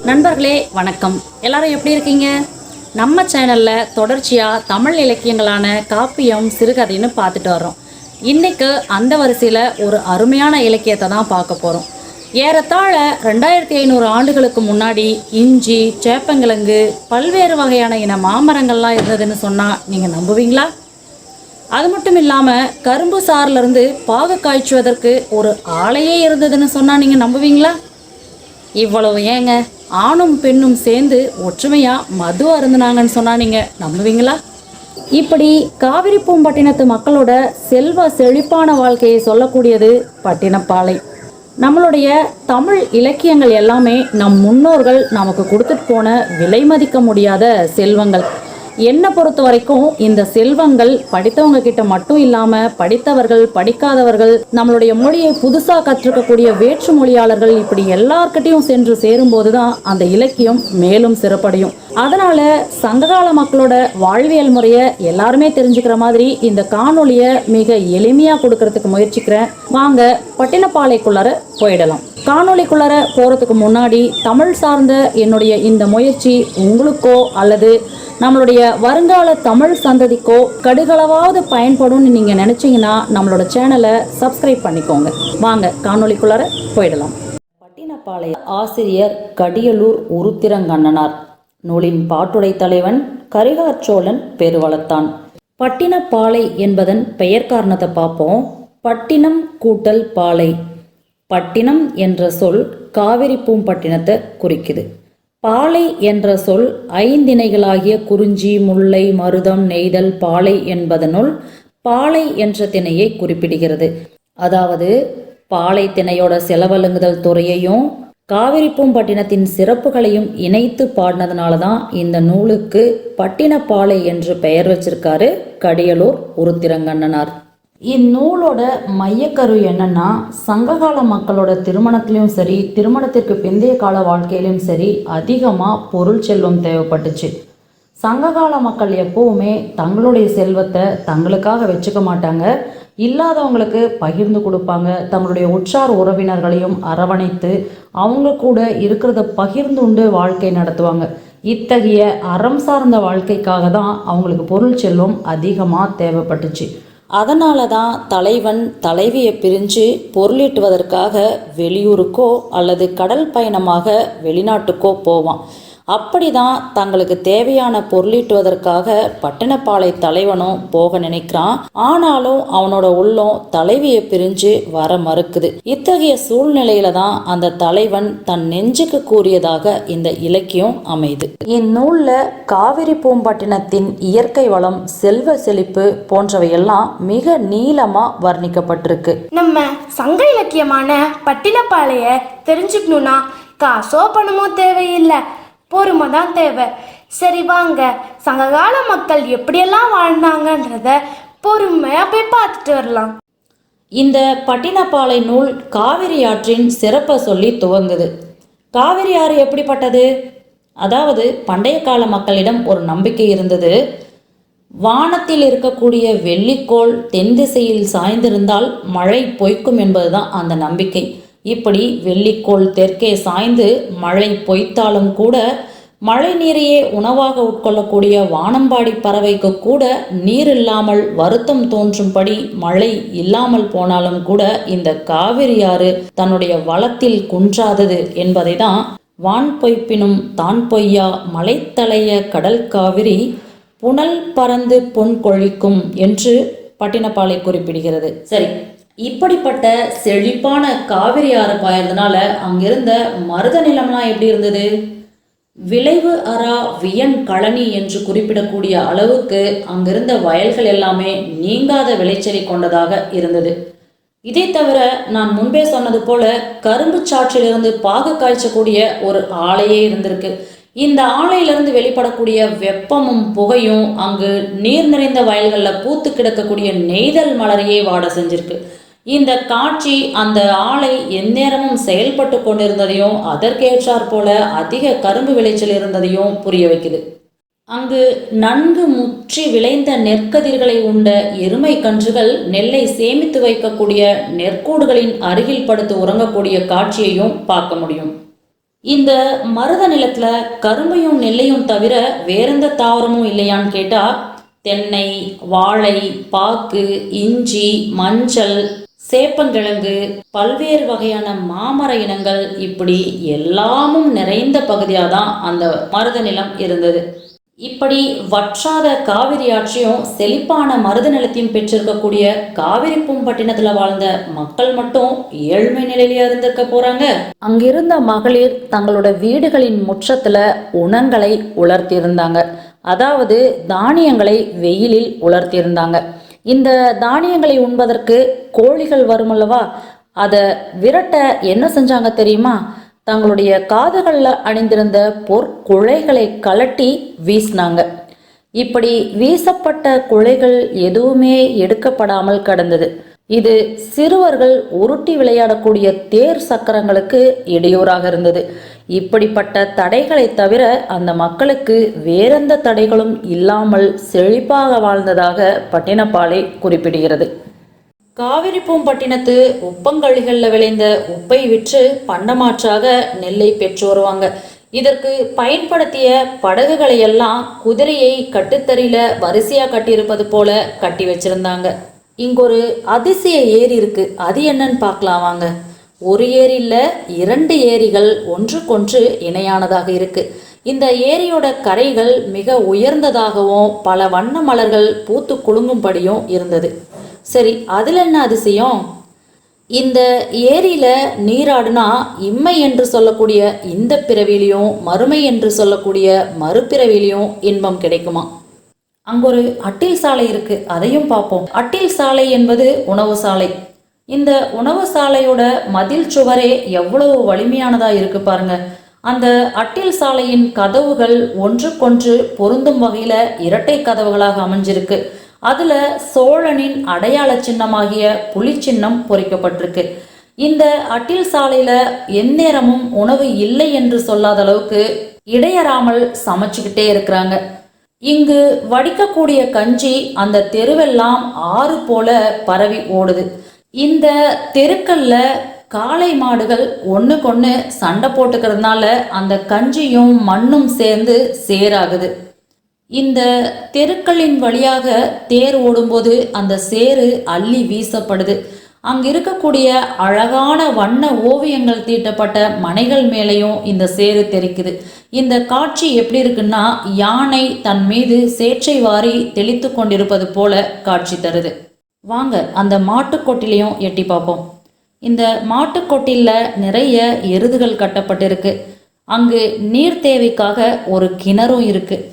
நண்பர்களே வணக்கம். எல்லாரும் எப்படி இருக்கீங்க? நம்ம சேனலில் தொடர்ச்சியாக தமிழ் இலக்கியங்களான காப்பியம் சிறுகதைன்னு பார்த்துட்டு வர்றோம். இன்னைக்கு அந்த வரிசையில் ஒரு அருமையான இலக்கியத்தை தான் பார்க்க போகிறோம் ஏறத்தாழ ரெண்டாயிரத்தி ஐநூறு ஆண்டுகளுக்கு முன்னாடி இஞ்சி சேப்பங்கிழங்கு பல்வேறு வகையான இன மாமரங்கள்லாம் இருந்ததுன்னு சொன்னால் நீங்கள் நம்புவீங்களா? அது மட்டும் இல்லாமல் கரும்பு சாறிலிருந்து பாகு காய்ச்சுவதற்கு ஒரு ஆலையே இருந்ததுன்னு சொன்னால் நீங்கள் நம்புவீங்களா? இவ்வளவு ஏங்க? ஆணும் பெண்ணும் சேர்ந்து ஒற்றுமையாக மது அருந்துனாங்கன்னு சொன்னா நீங்கள் நம்புவீங்களா? இப்படி காவிரி பூம்பட்டினத்து மக்களோட செல்வ செழிப்பான வாழ்க்கையை சொல்லக்கூடியது பட்டினப்பாலை. நம்மளுடைய தமிழ் இலக்கியங்கள் எல்லாமே நம் முன்னோர்கள் நமக்கு கொடுத்துட்டு போன விலை மதிக்க முடியாத செல்வங்கள். என்னை பொறுத்த வரைக்கும் இந்த செல்வங்கள் படித்தவங்க கிட்ட மட்டும் இல்லாம படித்தவர்கள் படிக்காதவர்கள் நம்மளுடைய மொழியை புதுசா கற்றுக்கக்கூடிய வேற்று மொழியாளர்கள் இப்படி எல்லார்கிட்டையும் சென்று சேரும்போது தான் அந்த இலக்கியம் மேலும் சிறப்படையும். அதனால சங்ககால மக்களோட வாழ்வியல் முறையை எல்லாருமே தெரிஞ்சுக்கிற மாதிரி இந்த காணொலியை மிக எளிமையா கொடுக்கறதுக்கு முயற்சிக்கிறேன். வாங்க பட்டினப்பாலைக்குள்ளார போயிடலாம். காணொலிக்குள்ளார போகிறதுக்கு முன்னாடி தமிழ் சார்ந்த என்னுடைய இந்த முயற்சி உங்களுக்கோ அல்லது நம்மளுடைய வருங்கால தமிழ் சந்ததிக்கோ கடுகளவாவது பயன்படும்னு நீங்கள் நினச்சிங்கன்னா நம்மளோட சேனலை சப்ஸ்கிரைப் பண்ணிக்கோங்க. வாங்க காணொலிக்குள்ளார போயிடலாம். பட்டினப்பாளைய ஆசிரியர் கடியலூர் உருத்திரங்கண்ணனார். நூலின் பாட்டுடை தலைவன் கரிகாச்சோழன் பெருவளத்தான். பட்டினப்பாலை என்பதன் பெயர் காரணத்தை பார்ப்போம். பட்டினம் கூட்டல் பாலை பட்டினம் என்ற சொல் காவிரி பூம்பட்டினத்தை குறிக்குது. பாலை என்ற சொல் ஐந்திணைகளாகிய குறிஞ்சி முல்லை மருதம் நெய்தல் பாலை என்பதனுள் பாலை என்ற திணையை குறிப்பிடுகிறது. அதாவது பாலை திணையோட செலவழுங்குதல் துறையையும் காவிரி பூம்பட்டினத்தின் சிறப்புகளையும் இணைத்து பாடினதுனால தான் இந்த நூலுக்கு பட்டினப்பாலை என்று பெயர் வச்சிருக்காரு கடியலூர் உருத்திரங்கண்ணனார். இந்நூலோட மையக்கரு என்னன்னா சங்ககால மக்களோட திருமணத்திலையும் சரி திருமணத்திற்கு பிந்தைய கால வாழ்க்கையிலும் சரி அதிகமாக பொருள் செல்வம் தேவைப்பட்டுச்சு. சங்ககால மக்கள் எப்பவுமே தங்களுடைய செல்வத்தை தங்களுக்காக வச்சுக்க மாட்டாங்க. இல்லாதவங்களுக்கு பகிர்ந்து கொடுப்பாங்க. தங்களுடைய உற்றார் உறவினர்களையும் அரவணைத்து அவங்க கூட இருக்கிறத பகிர்ந்துண்டு வாழ்க்கை நடத்துவாங்க. இத்தகைய அறம் சார்ந்த வாழ்க்கைக்காக தான் அவங்களுக்கு பொருள் செல்வம் அதிகமாக தேவைப்பட்டுச்சு. அதனால தான் தலைவன் தலைவியை பிரிஞ்சு பொருளீட்டுவதற்காக வெளியூருக்கோ அல்லது கடல் பயணமாக வெளிநாட்டுக்கோ போவான். அப்படி தான் தங்களுக்கு தேவையான பொருளீட்டுவதற்காக பட்டணப்பாலை தலைவனும் போக நினைக்கிறான். ஆனாலும் அவனோட உள்ளம் தலைவியை பிரிஞ்சு வர மறுக்குது. இத்தகைய சூழ்நிலையில தான் அந்த தலைவன் தன் நெஞ்சுக்கு கூறியதாக இந்த இலக்கியம் அமைது. இந்நூல்ல காவிரி பூம்பட்டினத்தின் இயற்கை வளம் செல்வ செழிப்பு போன்றவையெல்லாம் மிக நீளமா வர்ணிக்கப்பட்டிருக்கு. நம்ம சங்க இலக்கியமான பட்டினப்பாளைய தெரிஞ்சுக்கணும்னா காசோ பணமோ தேவையில்லை. பொறுமை தான் தேவை. சரி வாங்க சங்ககால மக்கள் எப்படியெல்லாம் வாழ்ந்தாங்கன்றத பொறுமையாக போய் பார்த்துட்டு வரலாம். இந்த பட்டினப்பாலை நூல் காவிரி ஆற்றின் சிறப்பை சொல்லி துவங்குது. காவிரி ஆறு எப்படிப்பட்டது? அதாவது பண்டைய கால மக்களிடம் ஒரு நம்பிக்கை இருந்தது. வானத்தில் இருக்கக்கூடிய வெள்ளிக்கோள் தென் திசையில் சாய்ந்திருந்தால் மழை பொய்க்கும் என்பதுதான் அந்த நம்பிக்கை. இப்படி வெள்ளிக்கோள் தெற்கே சாய்ந்து மழை பொய்த்தாலும் கூட மழை நீரையே உணவாக உட்கொள்ளக்கூடிய வானம்பாடி பறவைக்கு கூட நீர் இல்லாமல் வருத்தம் தோன்றும்படி மழை இல்லாமல் போனாலும் கூட இந்த காவிரி ஆறு தன்னுடைய வளத்தில் குன்றாதது என்பதை தான் வான் பொய்ப்பினும் தான் பொய்யா மலைத்தலைய கடல் காவிரி புனல் பறந்து பொன் கொழிக்கும் என்று பட்டினப்பாலை குறிப்பிடுகிறது. சரி இப்படிப்பட்ட செழிப்பான காவிரி ஆறு பாயறதுனால அங்கிருந்த மருத நிலம்லாம் எப்படி இருந்தது? விளைவு அரா வியன் களனி என்று குறிப்பிடக்கூடிய அளவுக்கு அங்கிருந்த வயல்கள் எல்லாமே நீங்காத விளைச்சலை கொண்டதாக இருந்தது. இதை தவிர நான் முன்பே சொன்னது போல கரும்பு சாற்றிலிருந்து பாகு காய்ச்சக்கூடிய ஒரு ஆலையே இருந்திருக்கு. இந்த ஆலையிலிருந்து வெளிப்படக்கூடிய வெப்பமும் புகையும் அங்கு நீர் நிறைந்த வயல்களில் பூத்து கிடக்கக்கூடிய நெய்தல் மலரையே வாட செஞ்சிருக்கு. இந்த காட்சி அந்த ஆலை எந்நேரமும் செயல்பட்டு கொண்டிருந்ததையும் அதற்கேற்றாற் போல அதிக கரும்பு விளைச்சல் இருந்ததையும் புரிய வைக்குது. அங்கு நன்கு முற்றி விளைந்த நெற்கதிர்களை உண்ட எருமை கன்றுகள் நெல்லை சேமித்து வைக்கக்கூடிய நெற்கூடுகளின் அருகில் படுத்து உறங்கக்கூடிய காட்சியையும் பார்க்க முடியும். இந்த மருத நிலத்துல கரும்பையும் நெல்லையும் தவிர வேறெந்த தாவரமும் இல்லையான்னு கேட்டா தென்னை வாழை பாக்கு இஞ்சி மஞ்சள் சேப்பங்கிழங்கு பல்வேறு வகையான மாமர இனங்கள் இப்படி எல்லாமும் நிறைந்த பகுதியாக தான் அந்த மருத நிலம் இருந்தது. இப்படி வற்றாத காவிரி ஆட்சியும் செழிப்பான மருத நிலத்தையும் பெற்றிருக்கக்கூடிய காவிரி பூம்பட்டினத்தில் வாழ்ந்த மக்கள் மட்டும் ஏழ்மை நிலையிலேயே இருந்திருக்க போறாங்க. அங்கிருந்த மகளிர் தங்களோட வீடுகளின் முற்றத்துல உணங்களை உலர்த்தியிருந்தாங்க. அதாவது தானியங்களை வெயிலில் உலர்த்தியிருந்தாங்க. இந்த தானியங்களை உண்பதற்கு கோழிகள் வருமல்லவா அதை விரட்ட என்ன செஞ்சாங்க தெரியுமா? தங்களுடைய காதுகளில் அணிந்திருந்த பொற்குழைகளை கலட்டி வீசினாங்க. இப்படி வீசப்பட்ட குழைகள் எதுவுமே எடுக்கப்படாமல் கடந்தது. இது சிறுவர்கள் உருட்டி விளையாடக்கூடிய தேர் சக்கரங்களுக்கு இடையூறாக இருந்தது. இப்படிப்பட்ட தடைகளை தவிர அந்த மக்களுக்கு வேறெந்த தடைகளும் இல்லாமல் செழிப்பாக வாழ்ந்ததாக பட்டினப்பாலை குறிப்பிடுகிறது. காவிரி பூம்பட்டினத்து உப்பங்கழிகளில் விளைந்த உப்பை விற்று பண்டமாற்றாக நெல்லை பெற்று வருவாங்க. இதற்கு பயன்படுத்திய படகுகளை எல்லாம் குதிரையை கட்டுத்தறியில வரிசையாக கட்டியிருப்பது போல கட்டி வச்சிருந்தாங்க. இங்கொரு அதிசய ஏரி இருக்கு. அது என்னன்னு பார்க்கலாம் வாங்க. ஒரு ஏரியில் இரண்டு ஏரிகள் ஒன்றுக்கொன்று இணையானதாக இருக்கு. இந்த ஏரியோட கரைகள் மிக உயர்ந்ததாகவும் பல வண்ண மலர்கள் பூத்து குலுங்கும்படியும் இருந்தது. சரி அதில் என்ன அதிசயம்? இந்த ஏரியில நீராடுனா இம்மை என்று சொல்லக்கூடிய இந்த பிறவிலையும் மறுமை என்று சொல்லக்கூடிய மறுபிறவிலையும் இன்பம் கிடைக்குமா? அங்கு ஒரு அட்டில் சாலை இருக்கு அதையும் பார்ப்போம். அட்டில் சாலை என்பது உணவு சாலை. இந்த உணவு சாலையோட மதில் சுவரே எவ்வளவு வலிமையானதா இருக்கு பாருங்க. அந்த அட்டில் சாலையின் கதவுகள் ஒன்றுக்கொன்று பொருந்தும் வகையில இரட்டை கதவுகளாக அமைஞ்சிருக்கு. அதுல சோழனின் அடையாள சின்னமாகிய புலிச்சின்னம் பொறிக்கப்பட்டிருக்கு. இந்த அட்டில் சாலையில எந்நேரமும் உணவு இல்லை என்று சொல்லாத அளவுக்கு இடையறாமல் சமைச்சுக்கிட்டே இருக்கிறாங்க. இங்கு வடிக்கக்கூடிய கஞ்சி அந்த தெருவெல்லாம் ஆறு போல பரவி ஓடுது. இந்த தெருக்கல்ல காளை மாடுகள் ஒன்றுக்கொன்று சண்டை போட்டுக்கிறதுனால அந்த கஞ்சியும் மண்ணும் சேர்ந்து சேராகுது. இந்த தெருக்களின் வழியாக தேர் ஓடும்போது அந்த சேறு அள்ளி வீசப்படுது. அங்கு இருக்கக்கூடிய அழகான வண்ண ஓவியங்கள் தீட்டப்பட்ட மனைகள் மேலேயும் இந்த சேறு தெரிக்குது. இந்த காட்சி எப்படி இருக்குன்னா யானை தன் மீது சேற்றை வாரி தெளித்து கொண்டிருப்பது போல காட்சி தருது. வாங்க அந்த மாட்டுக்கொட்டிலையும் எட்டி பார்ப்போம். இந்த மாட்டுக்கொட்டிலில் நிறைய எருதுகள் கட்டப்பட்டிருக்கு. அங்கு நீர் தேவைக்காக ஒரு கிணறும் இருக்குது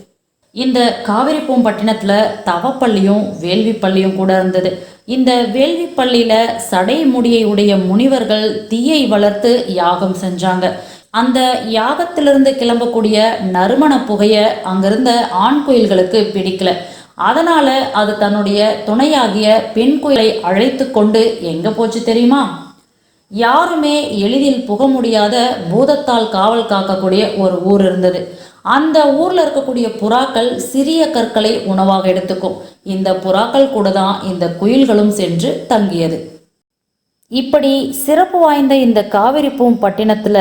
இந்த காவிரி பூம்பட்டினத்தில் தவப்பள்ளியும் வேள்வி பள்ளியும் கூட இருந்தது. இந்த வேள்வி பள்ளியில சடை முடியை உடைய முனிவர்கள் தீயை வளர்த்து யாகம் செஞ்சாங்க. அந்த யாகத்திலிருந்து கிளம்பக்கூடிய நறுமண புகைய அங்கிருந்த ஆண் கோயில்களுக்கு பிடிக்கல. அதனால அது தன்னுடைய துணையாகிய பெண் கோயிலை அழைத்து கொண்டு எங்க போச்சு தெரியுமா? யாருமே எளிதில் புக முடியாத பூதத்தால் காவல் காக்கக்கூடிய ஒரு ஊர் இருந்தது. அந்த ஊரில் இருக்கக்கூடிய புறாக்கள் சிறிய கற்களை உணவாக எடுத்துக்கும். இந்த புறாக்கள் கூட தான் இந்த குயில்களும் சென்று தங்கியது. இப்படி சிறப்பு வாய்ந்த இந்த காவிரி பூம்பட்டினத்துல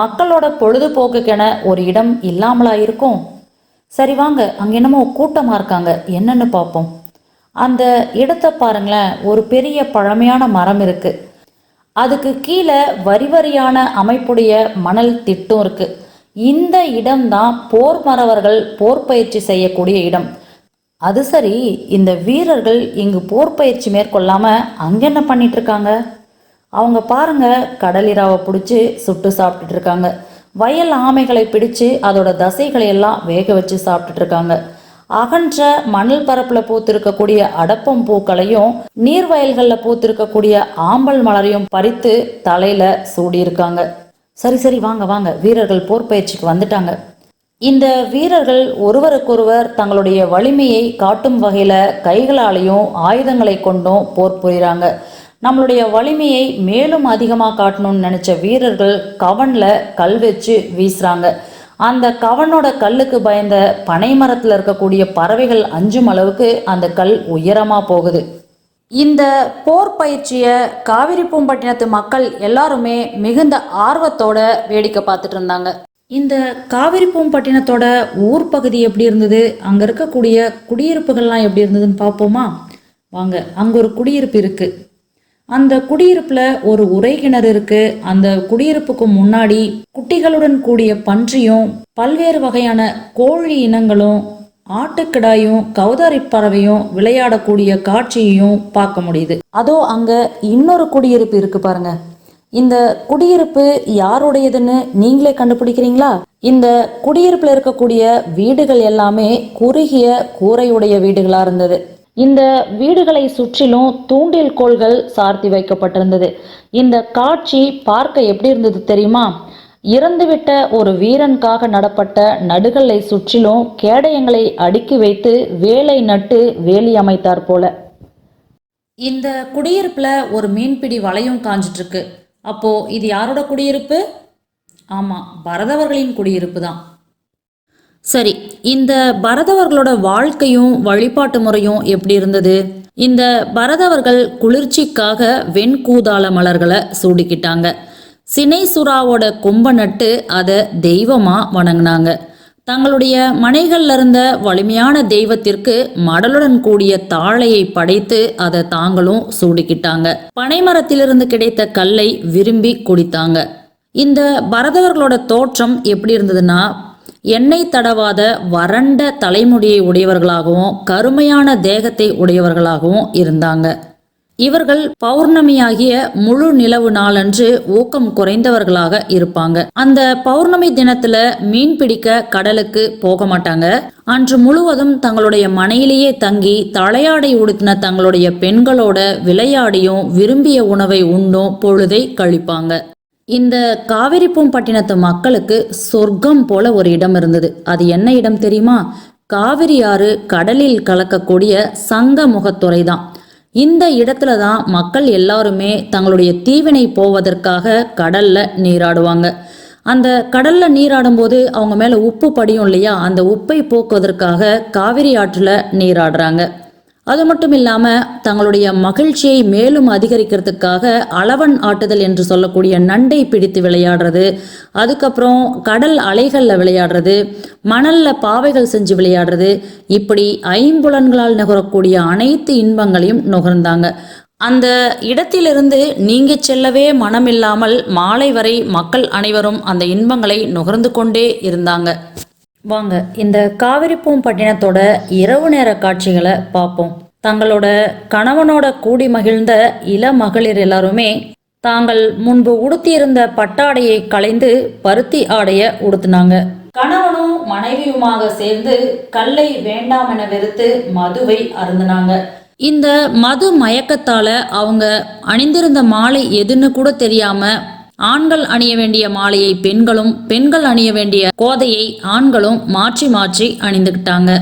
மக்களோட பொழுதுபோக்குக்கென ஒரு இடம் இல்லாமலா இருக்கும் சரி வாங்க அங்கே என்னமோ கூட்டமாக இருக்காங்க. என்னன்னு பார்ப்போம் அந்த இடத்தை பாருங்களேன் ஒரு பெரிய பழமையான மரம் இருக்குது அதுக்கு கீழே வரி வரியான அமைப்புடைய மணல் திட்டம் இருக்குது இந்த இடம்தான் போர் மறவர்கள் போர் பயிற்சி செய்யக்கூடிய இடம். அது சரி இந்த வீரர்கள் இங்கு போர் பயிற்சி மேற்கொள்ளாம அங்க என்ன பண்ணிட்டு இருக்காங்க? அவங்க பாருங்க கடலிராவை பிடிச்சி சுட்டு சாப்பிட்டுட்டு இருக்காங்க. வயல் ஆமைகளை பிடிச்சு அதோட தசைகளை எல்லாம் வேக வச்சு சாப்பிட்டுட்டு இருக்காங்க. அகன்ற மணல் பரப்புல பூத்திருக்கக்கூடிய அடப்பம் பூக்களையும் நீர் வயல்களில் பூத்திருக்கக்கூடிய ஆம்பல் மலரையும் பறித்து தலையில சூடியிருக்காங்க. சரி சரி வாங்க வாங்க. வீரர்கள் போர் பயிற்சிக்கு வந்துட்டாங்க. இந்த வீரர்கள் ஒருவருக்கொருவர் தங்களுடைய வலிமையை காட்டும் வகையில் கைகளாலையும் ஆயுதங்களை கொண்டும் போர் புரிகிறாங்க நம்மளுடைய வலிமையை மேலும் அதிகமாக காட்டணும்னு நினச்ச வீரர்கள் கவனில் கல் வச்சு வீசுகிறாங்க அந்த கவனோட கல்லுக்கு பயந்த பனைமரத்தில் இருக்கக்கூடிய பறவைகள் அஞ்சும் அளவுக்கு அந்த கல் உயரமாக போகுது. இந்த போர் பயிற்சியை காவிரிப்பூம்பட்டினத்து மக்கள் எல்லாருமே மிகுந்த ஆர்வத்தோட வேடிக்கை பார்த்துட்டு இருந்தாங்க. இந்த காவிரிப்பூம்பட்டினத்தோட ஊர் பகுதி எப்படி இருந்தது? அங்கே இருக்கக்கூடிய குடியிருப்புகள்லாம் எப்படி இருந்ததுன்னு பார்ப்போமா? வாங்க அங்கே ஒரு குடியிருப்பு இருக்கு. அந்த குடியிருப்புல ஒரு உரை கிணறு இருக்கு. அந்த குடியிருப்புக்கு முன்னாடி குட்டிகளுடன் கூடிய பன்றியும் பல்வேறு வகையான கோழி இனங்களும் ஆட்டுக்கிடாயும் கௌதாரி பறவையும் விளையாடக்கூடிய காட்சியையும் பார்க்க முடியுது. அதோ அங்க இன்னொரு குடியிருப்பு இருக்கு பாருங்க. இந்த குடியிருப்பு யாருடையதுன்னு நீங்களே கண்டுபிடிக்கிறீங்களா? இந்த குடியிருப்புல இருக்கக்கூடிய வீடுகள் எல்லாமே குறுகிய கூரையுடைய வீடுகளா இருந்தது. இந்த வீடுகளை சுற்றிலும் தூண்டில் கோள்கள் சார்த்தி வைக்கப்பட்டிருந்தது. இந்த காட்சி பார்க்க எப்படி இருந்தது தெரியுமா? இறந்துவிட்ட ஒரு வீரனுக்காக நடப்பட்ட நடுகளை சுற்றிலும் கேடயங்களை அடுக்கி வைத்து வேலை நட்டு வேலி அமைத்தார் போல. இந்த குடியிருப்புல ஒரு மீன்பிடி வலையும் காஞ்சிட்டு இருக்கு அப்போ இது யாரோட குடியிருப்பு? ஆமா பரதவர்களின் குடியிருப்பு தான். சரி இந்த பரதவர்களோட வாழ்க்கையும் வழிபாட்டு முறையும் எப்படி இருந்தது? இந்த பரதவர்கள் குளிர்ச்சிக்காக வெண்கூதாள மலர்களை சூடிக்கிட்டாங்க. சினைசுறாவோட கொம்ப நட்டு அதை தெய்வமாக வணங்கினாங்க. தங்களுடைய மனைகளில் இருந்த வலிமையான தெய்வத்திற்கு மடலுடன் கூடிய தாழையை படைத்து அதை தாங்களும் சூடிக்கிட்டாங்க. பனைமரத்திலிருந்து கிடைத்த கல்லை விரும்பி குடித்தாங்க. இந்த பரதவர்களோட தோற்றம் எப்படி இருந்ததுன்னா எண்ணெய் தடவாத வறண்ட தலைமுடியை உடையவர்களாகவும் கருமையான தேகத்தை உடையவர்களாகவும் இருந்தாங்க. இவர்கள் பௌர்ணமியாகிய முழு நிலவு நாளன்று ஊக்கம் குறைந்தவர்களாக இருப்பாங்க. அந்த பௌர்ணமி தினத்துல மீன் பிடிக்க கடலுக்கு போக மாட்டாங்க. அன்று முழுவதும் தங்களுடைய மனையிலேயே தங்கி தலையாடை உடுத்தின தங்களுடைய பெண்களோட விளையாடியும் விரும்பிய உணவை உண்டும் பொழுதை கழிப்பாங்க. இந்த காவிரிப்பூம்பட்டினத்து மக்களுக்கு சொர்க்கம் போல ஒரு இடம் இருந்தது. அது என்ன இடம் தெரியுமா? காவிரி ஆறு கடலில் கலக்கக்கூடிய சங்க முகத்துறை தான் இந்த இடத்துல தான் மக்கள் எல்லாருமே தங்களுடைய தீவினை போவதற்காக கடல்ல நீராடுவாங்க. அந்த கடல்ல நீராடும்போது அவங்க மேல உப்பு படியும் இல்லையா? அந்த உப்பை போக்குவதற்காக காவிரி ஆற்றுல நீராடுறாங்க. அது மட்டும் இல்லாமல் தங்களுடைய மகிழ்ச்சியை மேலும் அதிகரிக்கிறதுக்காக அளவன் ஆட்டுதல் என்று சொல்லக்கூடிய நண்டை பிடித்து விளையாடுறது அதுக்கப்புறம் கடல் அலைகளில் விளையாடுறது மணலில் பாவைகள் செஞ்சு விளையாடுறது இப்படி ஐம்புலன்களால் நுகரக்கூடிய அனைத்து இன்பங்களையும் நுகர்ந்தாங்க. அந்த இடத்திலிருந்து நீங்க செல்லவே மனமில்லாமல் மாலை வரை மக்கள் அனைவரும் அந்த இன்பங்களை நுகர்ந்து கொண்டே இருந்தாங்க. வாங்க இந்த காவிரிப்பூம்பட்டினத்தோட இரவு நேர காட்சிகளை பார்ப்போம். தங்களோட கணவனோட கூடி மகிழ்ந்த இள மகளிர் எல்லாருமே தாங்கள் முன்பு உடுத்தியிருந்த பட்டாடையை களைந்து பருத்தி ஆடைய உடுத்தினாங்க. கணவனும் மனைவியுமாக சேர்ந்து கல்லை வேண்டாம் என வெறுத்து மதுவை அருந்தினாங்க. இந்த மது மயக்கத்தால அவங்க அணிந்திருந்த மாலை எதுன்னு கூட தெரியாம ஆண்கள் அணிய வேண்டிய மாலையை பெண்களும் பெண்கள் அணிய வேண்டிய கோதையை ஆண்களும் மாற்றி மாற்றி அணிந்துக்கிட்டாங்க.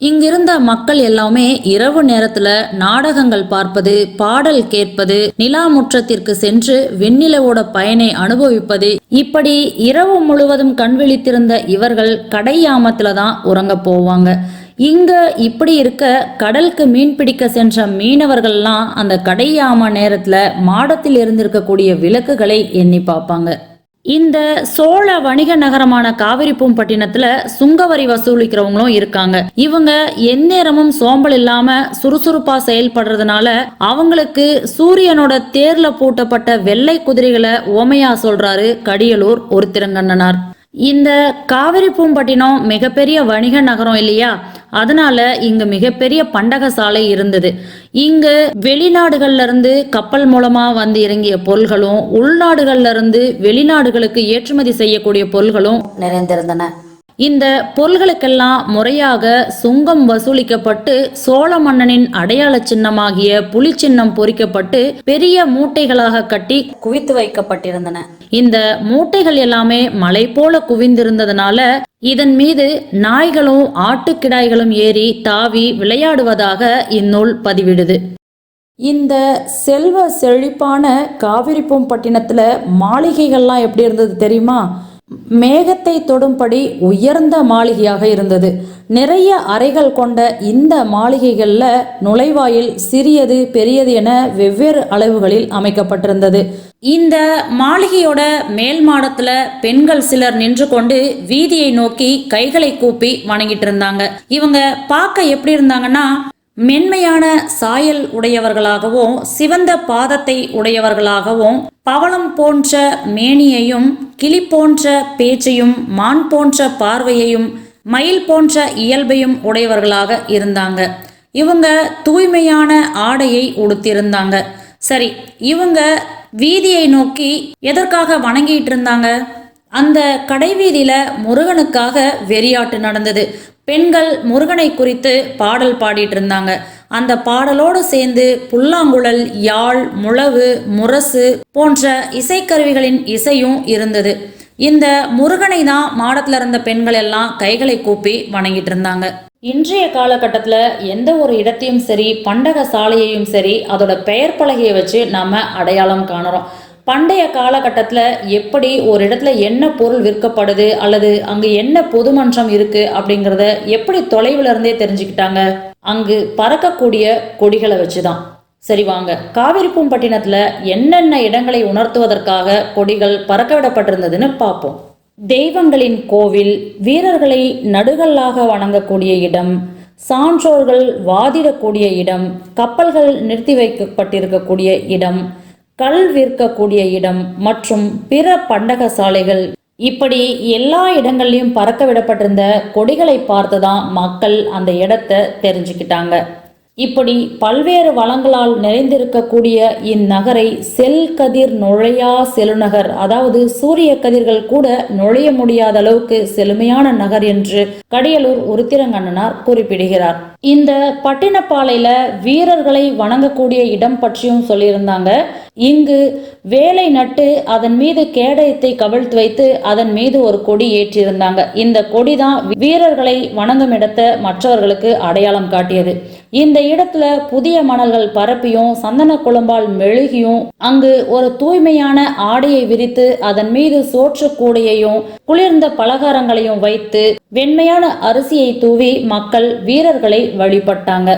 இங்கிருந்த மக்கள் எல்லாமே இரவு நேரத்துல நாடகங்கள் பார்ப்பது பாடல் கேட்பது நிலா முற்றத்திற்கு சென்று வெண்ணிலவோட பயனை அனுபவிப்பது இப்படி இரவு முழுவதும் கண் விழித்திருந்த இவர்கள் கடையாமத்துல தான் உறங்க போவாங்க. இங்க இப்படி இருக்க கடலுக்கு மீன் பிடிக்க சென்ற மீனவர்கள்லாம் அந்த கடையாம நேரத்துல மாடத்தில் இருந்திருக்கக்கூடிய விளக்குகளை எண்ணி பார்ப்பாங்க. இந்த சோழ வணிக நகரமான காவிரிப்பூம்பட்டினத்துல சுங்கவரி வசூலிக்கிறவங்களும் இருக்காங்க. இவங்க எந்நேரமும் சோம்பல் இல்லாம சுறுசுறுப்பா செயல்படுறதுனால அவங்களுக்கு சூரியனோட தேர்ல பூட்டப்பட்ட வெள்ளை குதிரைகளை ஓமையா சொல்றாரு கடியலூர் ஒருத்திரங்கண்ணனார். இந்த காவிரிப்பூம்பட்டினம் மிகப்பெரிய வணிக நகரம் இல்லையா? அதனால இங்க மிகப்பெரிய பண்டக சாலை இருந்தது. இங்கு வெளிநாடுகள்ல இருந்து கப்பல் மூலமா வந்து இறங்கிய பொருள்களும் உள்நாடுகள்ல இருந்து வெளிநாடுகளுக்கு ஏற்றுமதி செய்யக்கூடிய பொருள்களும் நிறைந்திருந்தன. இந்த பொருள்களுக்கெல்லாம் முறையாக சுங்கம் வசூலிக்கப்பட்டு சோழ மன்னனின் அடையாள சின்னமாகிய புலிச்சின்னம் பொறிக்கப்பட்டு பெரிய மூட்டைகளாக கட்டி குவித்து வைக்கப்பட்டிருந்தன. இந்த மூட்டைகள் எல்லாமே மலை போல குவிந்திருந்ததுனால இதன் மீது நாய்களும் ஆட்டுக்கிடாய்களும் ஏறி தாவி விளையாடுவதாக இந்நூல் பதிவிடுது. இந்த செல்வ செழிப்பான காவிரிப்பூம்பட்டினத்தில் மாளிகைகள்லாம் எப்படி இருந்தது தெரியுமா? மேகத்தை தொடும்படி உயர்ந்த மாளிகையாக இருந்தது. நிறைய அறைகள் கொண்ட இந்த மாளிகைகளில் நுழைவாயில் சிறியது பெரியது என வெவ்வேறு அளவுகளில் அமைக்கப்பட்டிருந்தது. இந்த மாளிகையோட மேல் மாடத்துல பெண்கள் சிலர் நின்று கொண்டு வீதியை நோக்கி கைகளை கூப்பி வணங்கிட்டு இருந்தாங்க. இவங்க பார்க்க எப்படி இருந்தாங்கன்னா மென்மையான சாயல் உடையவர்களாகவும் சிவந்த பாதத்தை உடையவர்களாகவும் பவளம் போன்ற மேனியையும் கிளி போன்ற பேச்சையும் மான் போன்ற பார்வையையும் மயில் போன்ற இயல்பையும் உடையவர்களாக இருந்தாங்க. இவங்க தூய்மையான ஆடையை உடுத்தியிருந்தாங்க. சரி இவங்க வீதியை நோக்கி எதற்காக வணங்கிட்டு இருந்தாங்க? அந்த கடைவீதியில முருகனுக்காக வெறியாட்டு நடந்தது. பெண்கள் முருகனை குறித்து பாடல் பாடிட்டு இருந்தாங்க. அந்த பாடலோடு சேர்ந்து புல்லாங்குழல் யாழ் முழவு முரசு போன்ற இசைக்கருவிகளின் இசையும் இருந்தது. இந்த முருகனை தான் மாடத்தில் இருந்த பெண்கள் எல்லாம் கைகளை கூப்பி வணங்கிட்டு இருந்தாங்க. இன்றைய காலகட்டத்தில் எந்த ஒரு இடத்தையும் சரி பண்டக சாலையையும் சரி அதோட பெயர் பலகையை வச்சு நம்ம அடையாளம் காணுறோம். பண்டைய காலகட்டத்தில் எப்படி ஒரு இடத்துல என்ன பொருள் விற்கப்படுது அல்லது அங்கு என்ன பொதுமன்றம் இருக்கு அப்படிங்கிறத எப்படி தொலைவில் இருந்தே தெரிஞ்சுக்கிட்டாங்க? அங்கு பறக்கக்கூடிய கொடிகளை வச்சு தான் சரி வாங்க. காவிரிப்பூம்பட்டினத்தில் என்னென்ன இடங்களை உணர்த்துவதற்காக கொடிகள் பறக்க விடப்பட்டிருந்ததுன்னு பார்ப்போம். தெய்வங்களின் கோவில் வீரர்களை நடுகல்லாக வணங்கக்கூடிய இடம் சான்றோர்கள் வாதிடக்கூடிய இடம் கப்பல்கள் நிறுத்தி வைக்கப்பட்டிருக்கக்கூடிய இடம் கல் விற்கக்கூடிய இடம் மற்றும் பிற பண்டக சாலைகள். இப்படி எல்லா இடங்கள்லையும் பறக்க விடப்பட்டிருந்த கொடிகளை பார்த்து தான் மக்கள் அந்த இடத்த தெரிஞ்சுக்கிட்டாங்க. இப்படி பல்வேறு வளங்களால் நிறைந்திருக்கக்கூடிய இந்நகரை செல் கதிர் நுழையா செலுநகர். அதாவது சூரிய கதிர்கள் கூட நுழைய முடியாத அளவுக்கு செழுமையான நகர் என்று கடியலூர் உருத்திரங்கண்ணனார் குறிப்பிடுகிறார். இந்த பட்டினப்பாலையில வீரர்களை வணங்கக்கூடிய இடம் பற்றியும் சொல்லியிருந்தாங்க. இங்கு வேலை நட்டு அதன் மீது கேடயத்தை கவிழ்த்து வைத்து அதன் மீது ஒரு கொடி ஏற்றியிருந்தாங்க இந்த கொடி தான் வீரர்களை வணங்கும் இடத்தை மற்றவர்களுக்கு அடையாளம் காட்டியது. இந்த இடத்துல புதிய மணல்கள் பரப்பியும் சந்தன குழம்பால் மெழுகியும் அங்கு ஒரு தூய்மையான ஆடையை விரித்து அதன் மீது சோற்று கூடையையும் குளிர்ந்த பலகாரங்களையும் வைத்து வெண்மையான அரிசியை தூவி மக்கள் வீரர்களை வழிபட்டாங்க.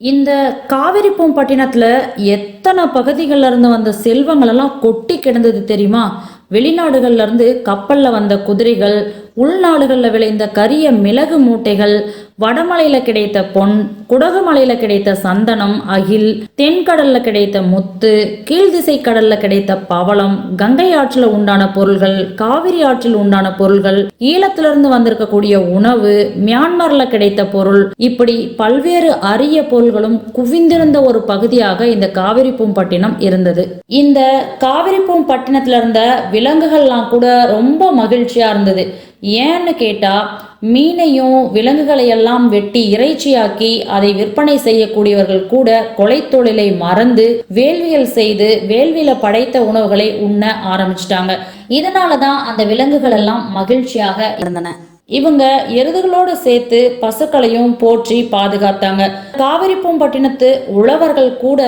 இந்த காவிரி பூம்பட்டினத்துல எத்தனை பகுதிகளில் இருந்து வந்த செல்வங்கள் எல்லாம் கொட்டி கிடந்தது தெரியுமா? வெளிநாடுகள்ல இருந்து கப்பல்ல வந்த குதிரைகள் உள்நாடுகளில் விளைந்த கரிய மிளகு மூட்டைகள் வடமலையில் கிடைத்த பொன் குடகு மலையில் கிடைத்த சந்தனம் அகில் தென்கடலில் கிடைத்த முத்து கீழ்திசை கடலில் கிடைத்த பவளம் கங்கை ஆற்றில் உண்டான பொருள்கள் காவிரி ஆற்றில் உண்டான பொருள்கள் ஈழத்திலிருந்து வந்திருக்கக்கூடிய உணவு மியான்மரில் கிடைத்த பொருள் இப்படி பல்வேறு அரிய பொருள்களும் குவிந்திருந்த ஒரு பகுதியாக இந்த காவிரி பூம்பட்டினம் இருந்தது. இந்த காவிரி பூம்பட்டினத்தில் இருந்த விலங்குகள்லாம் கூட ரொம்ப மகிழ்ச்சியாக இருந்தது. ஏன்னு கேட்டால் மீனையும் விலங்குகளையெல்லாம் வெட்டி இறைச்சியாக்கி அதை விற்பனை செய்யக்கூடியவர்கள் கூட கொலை தொழிலை மறந்து வேள்வியல் செய்து வேள்வியில படைத்த உணவுகளை உண்ண ஆரம்பிச்சிட்டாங்க. இதனால தான் அந்த விலங்குகள் எல்லாம் மகிழ்ச்சியாக இருந்தன. இவங்க எருதுகளோடு சேர்த்து பசுக்களையும் போற்றி பாதுகாத்தாங்க. காவிரி பூம்பட்டினத்து உழவர்கள் கூட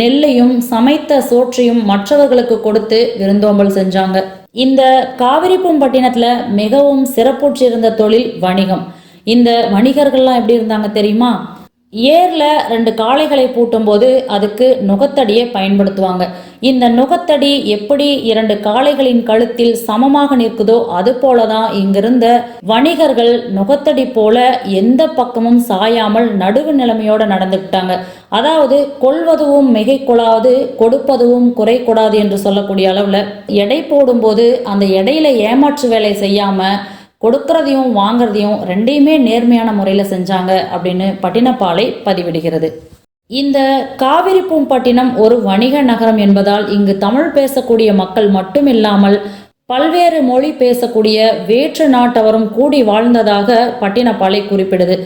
நெல்லையும் சமைத்த சோற்றையும் மற்றவர்களுக்கு கொடுத்து விருந்தோம்பல் செஞ்சாங்க. இந்த காவிரி பூம்பட்டினத்துல மிகவும் சிறப்புற்றிருந்த தொழில் வணிகம். இந்த வணிகர்கள்லாம் எப்படி இருந்தாங்க தெரியுமா? ஏரில் ரெண்டு காளைகளை பூட்டும்போது அதுக்கு நுகத்தடியை பயன்படுத்துவாங்க. இந்த நுகத்தடி எப்படி இரண்டு காளைகளின் கழுத்தில் சமமாக நிற்குதோ அது போலதான் இங்கிருந்த வணிகர்கள் நுகத்தடி போல எந்த பக்கமும் சாயாமல் நடுவு நிலைமையோட நடந்துக்கிட்டாங்க. அதாவது கொள்வதுவும் மிகை கொள்ளாது கொடுப்பதுவும் குறை கூடாது என்று சொல்லக்கூடிய அளவில் எடை போடும்போது அந்த எடையில ஏமாற்று வேலை செய்யாமல் கொடுக்கறதையும் வாங்குறதையும் ரெண்டையுமே நேர்மையான முறையில் செஞ்சாங்க அப்படின்னு பட்டினப்பாலை பதிவிடுகிறது. இந்த காவிரி பூம்பட்டினம் ஒரு வணிக நகரம் என்பதால் இங்கு தமிழ் பேசக்கூடிய மக்கள் மட்டுமில்லாமல் பல்வேறு மொழி பேசக்கூடிய வேற்று நாட்டவரும் கூடி வாழ்ந்ததாக பட்டினப்பாலை குறிப்பிடுது.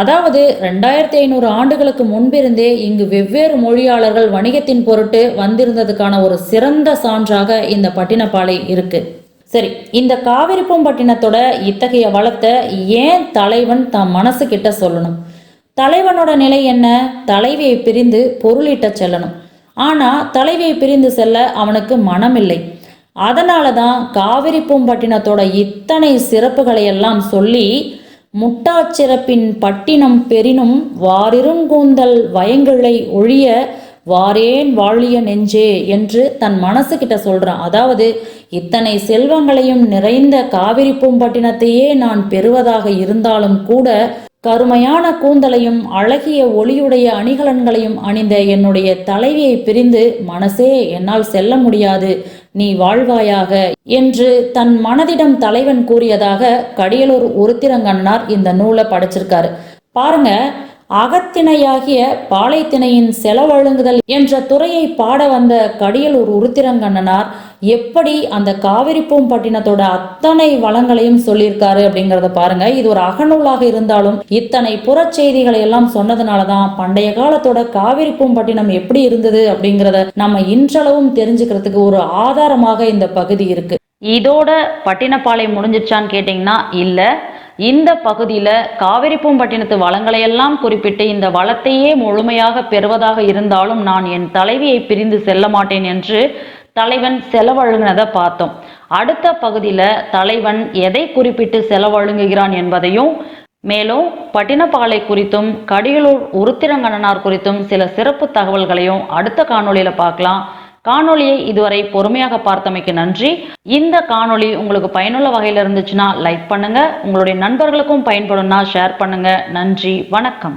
அதாவது ரெண்டாயிரத்தி ஐநூறு ஆண்டுகளுக்கு முன்பிருந்தே இங்கு வெவ்வேறு மொழியாளர்கள் வணிகத்தின் பொருட்டு வந்திருந்ததுக்கான ஒரு சிறந்த சான்றாக இந்த பட்டினப்பாலை இருக்குது சரி இந்த காவிரிப்பம்பட்டினத்தோட இத்தகைய வளத்தை ஏன் தலைவன் தம் மனசு கிட்ட சொல்லணும்? தலைவனோட நிலை என்ன? தலைவியை பிரிந்து பொருளீட்ட செல்லணும். ஆனால் தலைவியை பிரிந்து செல்ல அவனுக்கு மனமில்லை. அதனால தான் காவிரி பூம்பட்டினத்தோட இத்தனை சிறப்புகளை எல்லாம் சொல்லி முட்டாச்சிறப்பின் பட்டினம் பெரினும் வாரிருங்கூந்தல் வயங்கிளை ஒழிய வாரேன் வாழிய நெஞ்சே என்று தன் மனசுக்கிட்ட சொல்கிறான் அதாவது இத்தனை செல்வங்களையும் நிறைந்த காவிரி பூம்பட்டினத்தையே நான் பெறுவதாக இருந்தாலும் கூட கருமையான கூந்தலையும் அழகிய ஒளியுடைய அணிகலன்களையும் அணிந்த என்னுடைய தலைவியை பிரிந்து மனசே என்னால் செல்ல முடியாது நீ வாழ்வாயாக என்று தன் மனதிடம் தலைவன் கூறியதாக கடியலூர் உருத்திரங்கண்ணார் இந்த நூலை படைச்சிருக்காரு. பாருங்க அகத்திணையாகிய பாலைத்திணையின் செலவழுங்குதல் என்ற துறையை பாட வந்த கடியலூர் உருத்திரங்கண்ணனார் எப்படி அந்த காவிரி பூம்பட்டினத்தோட அத்தனை வளங்களையும் சொல்லியிருக்காரு அப்படிங்கிறத பாருங்க. இது ஒரு அகநூலாக இருந்தாலும் இத்தனை புறச்செய்திகளை எல்லாம் சொன்னதுனால தான் பண்டைய காலத்தோட காவிரி பூம்பட்டினம் எப்படி இருந்தது அப்படிங்கிறத நம்ம இன்றளவும் தெரிஞ்சுக்கிறதுக்கு ஒரு ஆதாரமாக இந்த பகுதி இருக்கு. இதோட பட்டினப்பாலை முடிஞ்சிச்சான்னு கேட்டிங்கன்னா இல்லை. இந்த பகுதியில் காவிரி பூம்பட்டினத்து வளங்களையெல்லாம் குறிப்பிட்டு இந்த வளத்தையே முழுமையாக பெறுவதாக இருந்தாலும் நான் என் தலைவியை பிரிந்து செல்ல மாட்டேன் என்று தலைவன் செலவழுங்கினதை பார்த்தோம். அடுத்த பகுதியில் தலைவன் எதை குறிப்பிட்டு செலவழுங்குகிறான் என்பதையும் மேலும் பட்டினப்பாலை குறித்தும் கடியலூர் உருத்திரங்கண்ணனார் குறித்தும் சில சிறப்பு தகவல்களையும் அடுத்த காணொளியில் பார்க்கலாம். காணொளியை இதுவரை பொறுமையாக பார்த்தமைக்கு நன்றி. இந்த காணொளி உங்களுக்கு பயனுள்ள வகையில் இருந்துச்சுன்னா லைக் பண்ணுங்க. உங்களுடைய நண்பர்களுக்கும் பயன்படும்னா ஷேர் பண்ணுங்க. நன்றி. வணக்கம்.